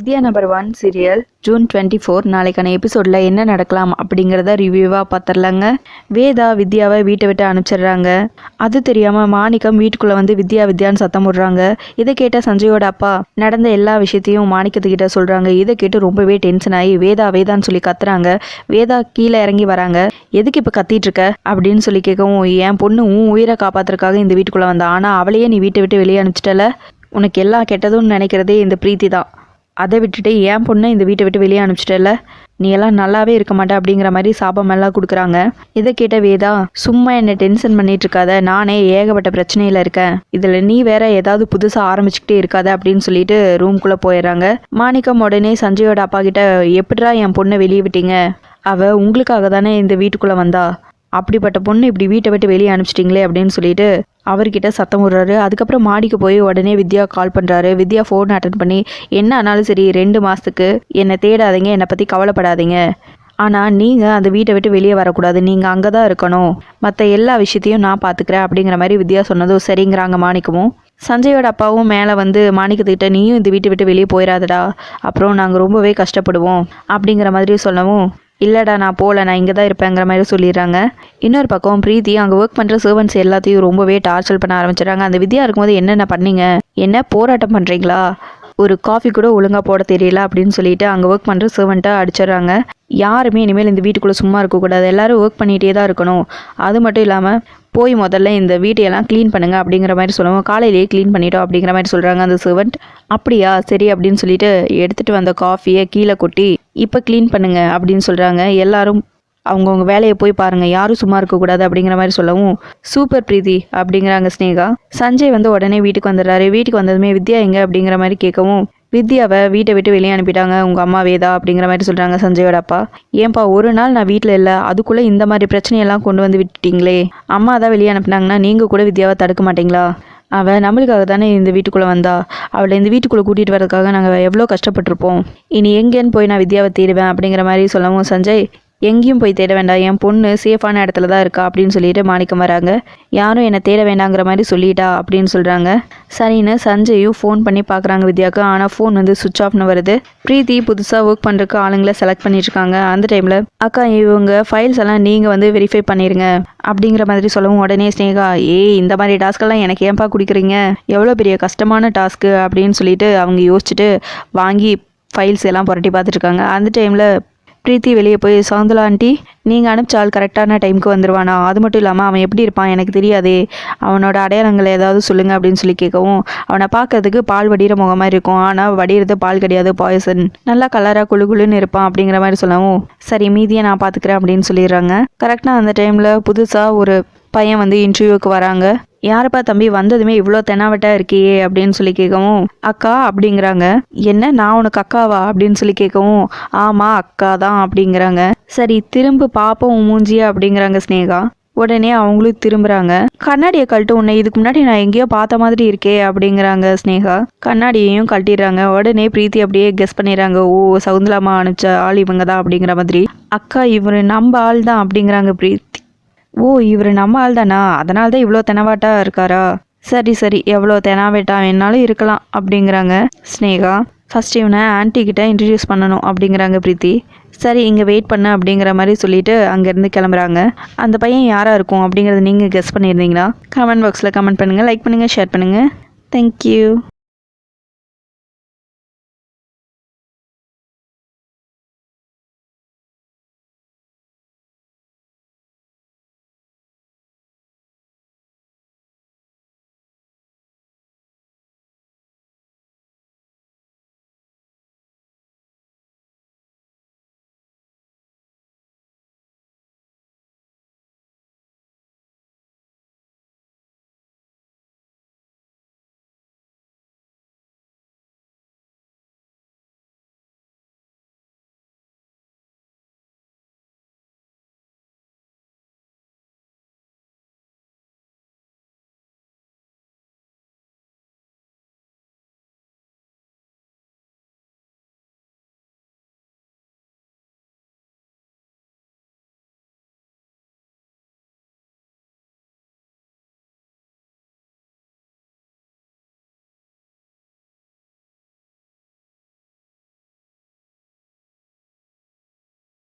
Vidya number one serial June twenty four நாளைக்கான எபிசோடில் என்ன நடக்கலாம் அப்படிங்கிறத ரிவ்யூவாக பார்த்துடலாங்க. வேதா வித்யாவை வீட்டை விட்டு அனுப்பிச்சிடுறாங்க. அது தெரியாமல் மாணிக்கம் வீட்டுக்குள்ளே வந்து வித்யா வித்யான்னு சத்தம் விடுறாங்க இதை கேட்ட சஞ்சயோட அப்பா நடந்த எல்லா விஷயத்தையும் மாணிக்கத்துக்கிட்ட சொல்கிறாங்க இதை கேட்டு ரொம்பவே டென்ஷன் ஆகி வேதா வேதான்னு சொல்லி கத்துறாங்க. வேதா கீழே இறங்கி வராங்க. எதுக்கு இப்போ கத்திட்டு இருக்க? அப்படின்னு சொல்லி கேட்கவும் என் பொண்ணு உன் உயிரை காப்பாத்துறதுக்காக இந்த வீட்டுக்குள்ளே வந்தா. ஆனால் அவளையே நீ வீட்டை விட்டு வெளியே அனுப்பிச்சிட்டல. உனக்கு எல்லா கெட்டதும் நினைக்கிறதே இந்த பிரீத்தி தான் அதை விட்டுட்டு என் பொண்ணை இந்த வீட்டை விட்டு வெளியே அனுப்பிச்சிட்டல நீ எல்லாம் நல்லாவே இருக்க மாட்டே அப்படிங்கிற மாதிரி சாபம் எல்லாம் கொடுக்குறாங்க. இதை கேட்ட வேதா சும்மா என்னை டென்ஷன் பண்ணிட்டு இருக்காத. நானே ஏகப்பட்ட பிரச்சனையில் இருக்கேன். இதில் நீ வேற ஏதாவது புதுசாக ஆரம்பிச்சுக்கிட்டே இருக்காத அப்படின்னு சொல்லிட்டு ரூம்குள்ளே போயிடுறாங்க. மாணிக்கம் உடனே சஞ்சயோட அப்பா கிட்ட எப்படிடா என் பொண்ணை வெளியே விட்டீங்க? அவ உங்களுக்காக தானே இந்த வீட்டுக்குள்ளே வந்தா? அப்படிப்பட்ட பொண்ணு இப்படி வீட்டை விட்டு வெளியே அனுப்பிச்சிட்டிங்களே அப்படின்னு சொல்லிட்டு அவர்கிட்ட சத்தம் விடுறாரு. அதுக்கப்புறம் மாடிக்கு போய் உடனே வித்யா கால் பண்ணுறாரு வித்யா ஃபோன் அட்டன் பண்ணி என்ன ஆனாலும் சரி ரெண்டு மாதத்துக்கு என்னை தேடாதீங்க என்னை பற்றி கவலைப்படாதீங்க. ஆனால் நீங்கள் அந்த வீட்டை விட்டு வெளியே வரக்கூடாது. நீங்கள் அங்கே தான் இருக்கணும். மற்ற எல்லா விஷயத்தையும் நான் பார்த்துக்கிறேன் அப்படிங்கிற மாதிரி வித்யா சொன்னதும் சரிங்கிறாங்க மாணிக்கமும். சஞ்சயோட அப்பாவும் மேலே வந்து மாணிக்கத்துக்கிட்ட நீயும் இந்த வீட்டை விட்டு வெளியே போயிடாதடா அப்புறம் நாங்கள் ரொம்பவே கஷ்டப்படுவோம் அப்படிங்கிற மாதிரி சொல்லவும் இல்லைடா நான் போகல நான் இங்கே தான் இருப்பேங்கிற மாதிரி சொல்லிடுறாங்க. இன்னொரு பக்கம் பிரீத்தி அங்கே ஒர்க் பண்ணுற சர்வன்ஸ் எல்லாத்தையும் ரொம்பவே டார்ச்சர் பண்ண ஆரம்பிச்சிடுறாங்க. அந்த வித்யா இருக்கும்போது என்னென்ன பண்ணீங்க? என்ன போராட்டம் பண்ணுறீங்களா ஒரு காஃபி கூட ஒழுங்காக போட தெரியல அப்படின்னு சொல்லிட்டு அங்கே ஒர்க் பண்ணுற சர்வெண்ட்டை அடிச்சிடுறாங்க. யாருமே இனிமேல் இந்த வீட்டுக்குள்ளே சும்மா இருக்கக்கூடாது. எல்லோரும் ஒர்க் பண்ணிகிட்டே தான் இருக்கணும். அது மட்டும் இல்லாமல் போய் முதல்ல இந்த வீட்டையெல்லாம் க்ளீன் பண்ணுங்கள் அப்படிங்கிற மாதிரி சொல்லுவோம் காலையிலேயே க்ளீன் பண்ணிட்டோம் அப்படிங்கிற மாதிரி சொல்கிறாங்க அந்த சர்வெண்ட் அப்படியா சரி அப்படின்னு சொல்லிட்டு எடுத்துகிட்டு வந்த காஃபியை கீழே கொட்டி இப்போ க்ளீன் பண்ணுங்கள் அப்படின்னு சொல்கிறாங்க எல்லாரும் அவங்கவுங்க வேலையை போய் பாருங்கள் யாரும் சும்மா இருக்கக்கூடாது அப்படிங்கிற மாதிரி சொல்லவும் சூப்பர் பிரீதி அப்படிங்கிறாங்க ஸ்னேகா. சஞ்சய் வந்து உடனே வீட்டுக்கு வந்துடுறாரு. வீட்டுக்கு வந்ததுமே வித்யா எங்க? அப்படிங்கிற மாதிரி கேட்கவும் வித்யாவை வீட்டை விட்டு வெளியே அனுப்பிட்டாங்க. உங்கள் அம்மா வேதா அப்படிங்கிற மாதிரி சொல்கிறாங்க சஞ்சயோட அப்பா. ஏன்பா ஒரு நாள் நான் வீட்டில் இல்லை. அதுக்குள்ளே இந்த மாதிரி பிரச்சனையெல்லாம் கொண்டு வந்து விட்டுட்டீங்களே. அம்மா தான் வெளியே அனுப்புனாங்கன்னா நீங்கள் கூட வித்யாவை தடுக்க மாட்டீங்களா? அவள் நம்மளுக்காக தானே இந்த வீட்டுக்குள்ளே வந்தா. அவளை இந்த வீட்டுக்குள்ளே கூட்டிகிட்டு வரதுக்காக நாங்கள் எவ்வளோ கஷ்டப்பட்டிருப்போம். இனி எங்கேன்னு போய் நான் வித்யாவை தேடுவேன் அப்படிங்கிற மாதிரி சொல்லவும் சஞ்சய் எங்கேயும் போய் தேட வேண்டாம். என் பொண்ணு சேஃபான இடத்துல தான் இருக்கா அப்படின்னு சொல்லிட்டு மாணிக்கம் வராங்க. யாரும் என்னை தேட வேண்டாங்கிற மாதிரி சொல்லிட்டா அப்படின்னு சொல்கிறாங்க சரின்னு சஞ்சயும் ஃபோன் பண்ணி பார்க்குறாங்க வித்யாவுக்கு ஆனால் ஃபோன் வந்து சுவிச் ஆஃப்னு வருது. பிரீத்தி புதுசாக ஒர்க் பண்ணுறக்கு ஆளுங்களை செலக்ட் பண்ணிட்டு இருக்காங்க. அந்த டைமில் அக்கா இவங்க ஃபைல்ஸ் எல்லாம் நீங்கள் வந்து வெரிஃபை பண்ணிடுங்க அப்படிங்கிற மாதிரி சொல்லவும் உடனே ஸ்னேகா ஏய் இந்த மாதிரி டாஸ்க்கெல்லாம் எனக்கு ஏன்பா கொடுக்குறீங்க? எவ்வளோ பெரிய கஷ்டமான டாஸ்க்கு அப்படின்னு சொல்லிட்டு அவங்க யோசிச்சுட்டு வாங்கி ஃபைல்ஸ் எல்லாம் புரட்டி பார்த்துட்ருக்காங்க அந்த டைமில் பிரீத்தி வெளியே போய் சவுந்தலா ஆண்டி நீங்கள் அனுப்பிச்ச ஆள் கரெக்டான டைமுக்கு வந்துடுவானா அது மட்டும் இல்லாமல் அவன் எப்படி இருப்பான்? எனக்கு தெரியாதே. அவனோட அடையாளங்களை ஏதாவது சொல்லுங்கள் அப்படின்னு சொல்லி கேட்கவும் அவனை பார்க்கறதுக்கு பால் வடிகிற முகம் மாதிரி இருக்கும். ஆனால் வடிகிறது பால் கிடையாது பாய்சன் நல்லா கலராக குழு குழுன்னு இருப்பான் அப்படிங்கிற மாதிரி சொல்லவும் சரி மீதியை நான் பார்த்துக்கிறேன் அப்படின்னு சொல்லிடுறாங்க. கரெக்டாக அந்த டைமில் புதுசாக ஒரு பையன் வந்து இன்டர்வியூவுக்கு வராங்க. யாருப்பா தம்பி வந்ததுமே இவ்வளோ தெனாவட்டா இருக்கியே அப்படின்னு சொல்லி கேட்கவும் அக்கா அப்படிங்கிறாங்க. என்ன நான் உனக்கு அக்காவா? அப்படின்னு சொல்லி கேட்கவும் ஆமாம் அக்கா தான் அப்படிங்கிறாங்க. சரி திரும்ப பாப்போம் மூஞ்சியா அப்படிங்கிறாங்க ஸ்னேகா உடனே அவங்களும் திரும்புறாங்க. கண்ணாடியை கழட்டு உன்னை இதுக்கு முன்னாடி நான் எங்கேயோ பார்த்த மாதிரி இருக்கே அப்படிங்கிறாங்க ஸ்னேகா கண்ணாடியையும் கழட்டிடுறாங்க. உடனே பிரீத்தி அப்படியே கெஸ் பண்ணிடுறாங்க. ஓ சவுந்தலாமா அனுப்பிச்ச ஆள் இவங்க தான் அப்படிங்கிற மாதிரி. அக்கா இவர் நம்ம ஆள் தான் அப்படிங்கிறாங்க பிரீத். ஓ இவர் நம்ம ஆள் தானா அதனால தான் இவ்வளோ தெனவாட்டாக இருக்காரா? சரி சரி எவ்வளோ தெனாவேட்டா வேணாலும் இருக்கலாம் அப்படிங்கிறாங்க ஸ்னேகா. ஃபஸ்ட் இவனை ஆன்ட்டி கிட்ட இன்ட்ரடியூஸ் பண்ணணும் அப்படிங்கிறாங்க பிரீத்தி. சரி இங்கே வெயிட் பண்ண அப்படிங்கிற மாதிரி சொல்லிட்டு அங்கேருந்து கிளம்புறாங்க. அந்த பையன் யாராக இருக்கும் அப்படிங்கிறத நீங்கள் கெஸ் பண்ணியிருந்தீங்களா? கமெண்ட் பாக்ஸில் கமெண்ட் பண்ணுங்கள் லைக் பண்ணுங்கள் ஷேர் பண்ணுங்கள் தேங்க்யூ